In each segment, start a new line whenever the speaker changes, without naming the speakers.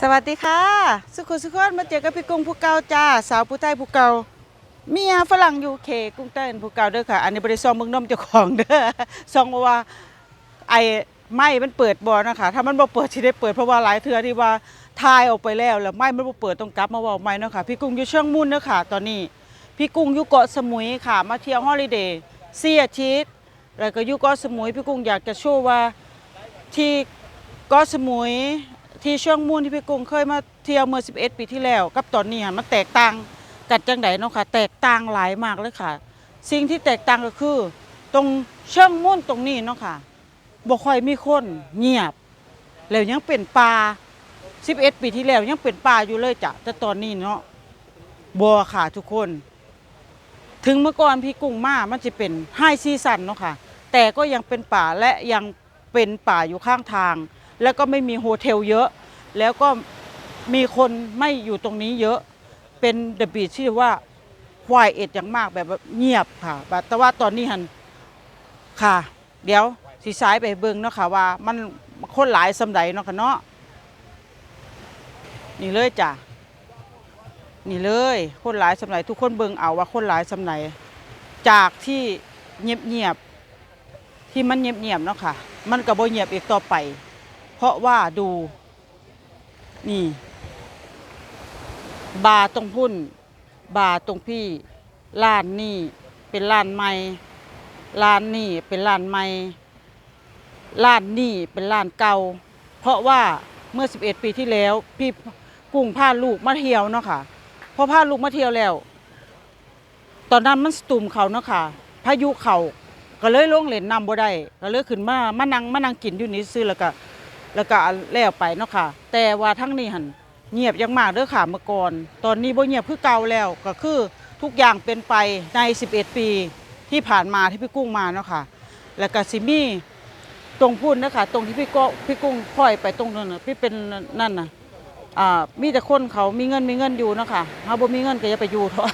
สวัสดีค่ะ สุขุสุขนมาเจอกับพี่กุ้งผู้เก่าจ้า สาวผู้ใต้ผู้เก่าเมียฝรั่งอยู่เคกุ้งเต้นผู้เก่าเด้อค่ะ อันนี้บริซองเมืองนมเจ้าของเด้อซองว่าไอ้ไม่มันเปิดบ่นะคะถ้ามันบ่เปิดที่ได้เปิดเพราะว่าหลายเทื่อที่ว่าทายออกไปแล้วแล้วไม่มันบ่เปิดต้องกลับมาเว้าใหม่เนาะค่ะพี่กุ้งอยู่เชียงมุ่นเด้อค่ะ ตอนนี้พี่กุ้งอยู่เกาะสมุยค่ะ มาเที่ยวฮอลิเดย์เสียอาทิตแล้วก็อยู่เกาะสมุยพี่กุ้งอยากจะโชว์ว่าที่เกาะสมุย ที่ช่วงมูลที่พี่กุ้งเคยมาเที่ยวเมื่อ 11 ปีที่แล้ว กับตอนนี้มันแตกต่างกันจังไดเนาะค่ะ แตกต่างหลายมากเลยค่ะ สิ่งที่แตกต่างก็คือ ตรงเชิงมุ่นตรงนี้เนาะค่ะบ่ค่อยมีคนเงียบ แล้วยังเป็นป่า11 ปีที่แล้วยังเป็นป่าอยู่เลยจ้ะแต่ตอนนี้เนาะบ่ค่ะทุกคน ถึงเมื่อก่อนพี่กุ้งมามันจะเป็นไฮซีซันเนาะค่ะ แต่ก็ยังเป็นป่าและยังเป็นป่าอยู่ข้างทาง แล้วก็ไม่มีโฮเทลเยอะ แล้วก็มีคนไม่อยู่ตรงนี้เยอะเป็นเดอะบีชที่ว่าควายเอ็ดอย่างมากแบบเงียบค่ะ แต่ว่าตอนนี้หันค่ะ เดี๋ยวสีซ้ายไปเบิ่งเนาะค่ะว่ามันคนหลายสำใดเนาะค่ะเนาะนี่เลยจ้ะนี่เลย คนหลายสำใดทุกคนเบิ่งเอาว่าคนหลายสำใดจากที่เงียบๆที่มันเงียบๆเนาะค่ะ มันก็บ่เงียบอีกต่อไป เพราะว่าดู นี่ บาตรงพุ่น บาตรงพี่ร้านนี่เป็นร้านใหม่ร้านนี่เป็นร้านใหม่ร้านนี่เป็นร้านเก่า เพราะว่าเมื่อ 11 ปีที่แล้ว พี่กุ้งพาลูกมาเที่ยวเนาะค่ะพอพาลูกมาเที่ยวแล้ว ตอนนั้นมันสตุ่มเขาเนาะค่ะ พายุเขาก็เลยลงเล่นน้ำบ่ได้ก็เลยขึ้นมามานั่งมานั่งกินอยู่นี่ซื้อแล้วก็ แล้วก็แล้วไปเนาะค่ะ แต่ว่าทั้งนี้หันเงียบยังมากเด้อค่ะเมื่อก่อน ตอนนี้บ่เงียบคือเก่าแล้วก็คือทุกอย่างเป็นไปใน 11 ปีที่ผ่านมาที่พี่กุ้งมาเนาะค่ะ แล้วก็สิมีตรงพูดนะคะตรงที่พี่ก็พี่กุ้งค่อยไปตรงนั้นน่ะพี่เป็นนั่นน่ะอ่ามีแต่คนเขามีเงินมีเงินอยู่เนาะค่ะเฮาบ่มีเงินก็อย่าไปอยู่เถอะ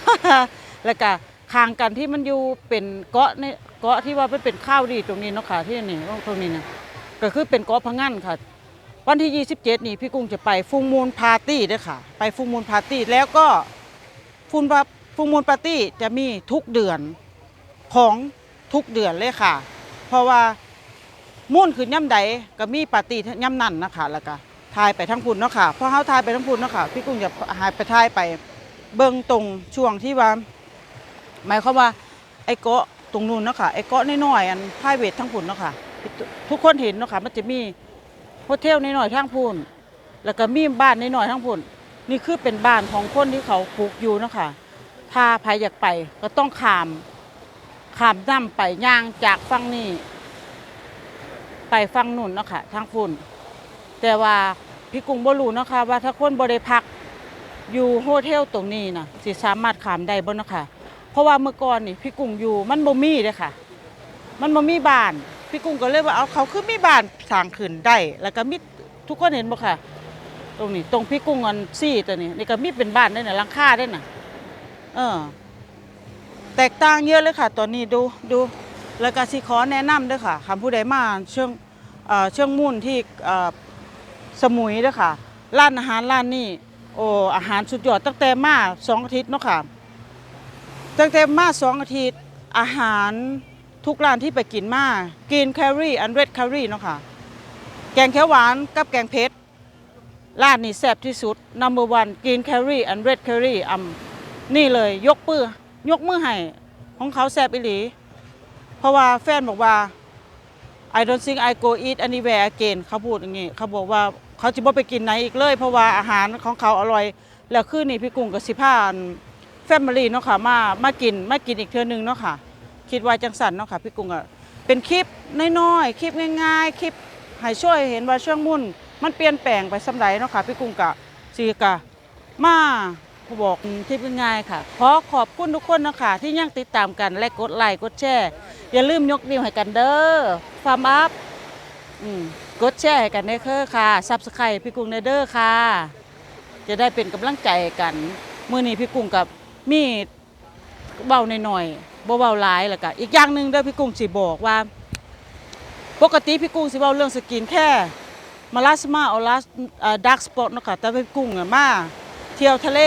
แล้วก็คางกันที่มันอยู่เป็นเกาะในเกาะที่ว่าเป็นเป็นข้าวดีตรงนี้เนาะค่ะที่นี่ตรงนี้นะ ก็คือเป็นกาะพังงันค่ะ วันที่ 27 นี่พี่กุ้งจะไปฟูมูลพาร์ตี้ด้วยค่ะ ไปฟูมูลพาร์ตี้แล้วก็ฟูนฟูมูลปาร์ตี้จะมีทุกเดือนของทุกเดือนเลยค่ะ เพราะว่ามุ่นคือย่ำใดก็มีปาร์ตี้ย่ำนั่นนะคะแล้วก็ทายไปทั้งพุ่นเนาะค่ะพอเขาทายไปทั้งพุ่นเนาะค่ะพี่กุ้งจะหายไปทายไปเบิ่งตรงช่วงที่ว่าหมายความว่าไอ้เกาะตรงนู้นเนาะค่ะไอ้เกาะน้อยๆอันพายเวททั้งพุ่นเนาะค่ะ ทุกคนเห็นเนาะค่ะมันจะมีโฮเทลน้อยๆทั้งพุ่นแล้วก็มีบ้านน้อยๆทั้งพุ่นนี่คือเป็นบ้านของคนที่เขาปลูกอยู่เนาะค่ะถ้าใครอยากไปก็ต้องขามขามน้ำไปย่างจากฝั่งนี้ ไปฝั่งนู่นเนาะค่ะทางพุ่นแต่ว่าพี่กุ้งบ่รู้เนาะคะว่าถ้าคนบ่ได้พักอยู่โฮเทลตรงนี้นะสิสามารถขามได้บ่เนาะค่ะเพราะว่าเมื่อก่อนนี่พี่กุ้งอยู่มันบ่มีเลยค่ะ มันบ่มีบ้าน พี่กุ้งก็เลยว่าเอาเขาคือมีบ้านสร้างขึ้นได้ แล้วก็มีทุกคนเห็นบ่ค่ะ ตรงนี้ ตรงพี่กุ้งอันซี่ตัวนี้นี่ก็มีเป็นบ้านได้น่ะหลังคาได้น่ะ เออ แตกต่างเยอะเลยค่ะ ตอนนี้ดูดู แล้วก็สิขอแนะนำด้วยค่ะคำผู้ใดมาเชิงเอ่อเชิงมุ่นที่เอ่อสมุยด้วยค่ะร้านอาหารร้านนี้โอ้อาหารสุดยอดตั้งแต่มาสองอาทิตย์เนาะค่ะ ตั้งแต่มาสองอาทิตย์อาหาร ทุกร้านที่ไปกินมากินแครี่อันเรดแครี่เนาะค่ะ แกงเขียวหวานกับแกงเผ็ดร้านนี้แซ่บที่สุด number one กินแครี่อันเรดแครี่อำนี่เลยยกปื้อยกมือให้ของเขาแซ่บอีหลี เพราะว่าแฟนบอกว่า I don't think I go eat anywhere again เขาพูดอย่างนี้ เขาบอกว่าเขาจะบ่ไปกินไหนอีกเลย เพราะว่าอาหารของเขาอร่อย แล้วคืนนี้พี่กุ้งกับสิพานแฟมิลี่เนาะค่ะมามากินมากินอีกเทื่อนึงเนาะค่ะ คิดว่าจังสันเนาะค่ะพี่กุ้งอะเป็นคลิปน้อยๆคลิปง่ายๆคลิปให้ช่วยเห็นว่าช่วงมุ่น มันเปลี่ยนแปลงไปสำไรเนาะค่ะพี่กุ้งกะสีกะมาบอกคลิปง่ายๆค่ะขอขอบคุณทุกคนนะคะที่ยังติดตามกันและกดไลค์กดแชร์อย่าลืมยกนิ้วให้กันเด้อฟาร์มอัพกดแชร์ให้กันเด้อค่ะซับสไครต์พี่กุ้งเด้อค่ะ จะได้เป็นกำลังใจกัน มื้อนี้พี่กุ้งกับมี เบาหน่อยๆบ่เบาหลายแล้วก็อีกอย่างหนึ่งเด้อพี่กุ้งสิบอกว่า ปกติพี่กุ้งสิเว้าเรื่องสกินแค่มาลาสมาเอลาสดักสปอตเนาะค่ะแต่พี่กุ้งอะมาเที่ยวทะเล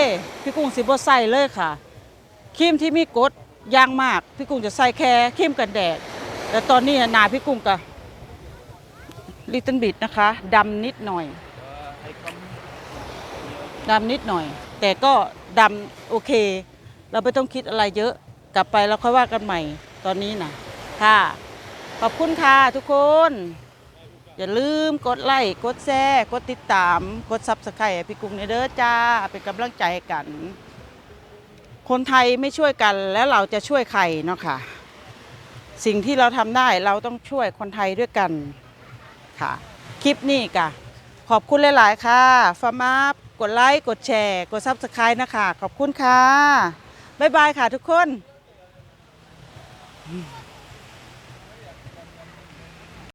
พี่กุ้งสิบ่ใส่เลยค่ะครีมที่มีกดยางมาก พี่กุ้งจะใส่แค่ครีมกันแดด แต่ตอนนี้หนาพี่กุ้งก็ลิตเติ้ลบิดนะคะดำนิดหน่อยดำนิดหน่อย แต่ก็ดำโอเค เราไม่ต้องคิดอะไรเยอะ กลับไปแล้วค่อยว่ากันใหม่ตอนนี้นะค่ะ ขอบคุณค่ะทุกคน อย่าลืมกดไลค์กดแชร์กดติดตาม กดซับสไครต์พี่กุ้งในเด้อจ้าเป็นกำลังใจกัน คนไทยไม่ช่วยกันแล้วเราจะช่วยใครเนาะค่ะ สิ่งที่เราทำได้เราต้องช่วยคนไทยด้วยกันค่ะ คลิปนี้กะขอบคุณหลาย ๆ ค่ะฟาร์มาฟกดไลค์กดแชร์ กดซับสไครต์นะคะ ขอบคุณค่ะ บ๊ายบายค่ะทุกคน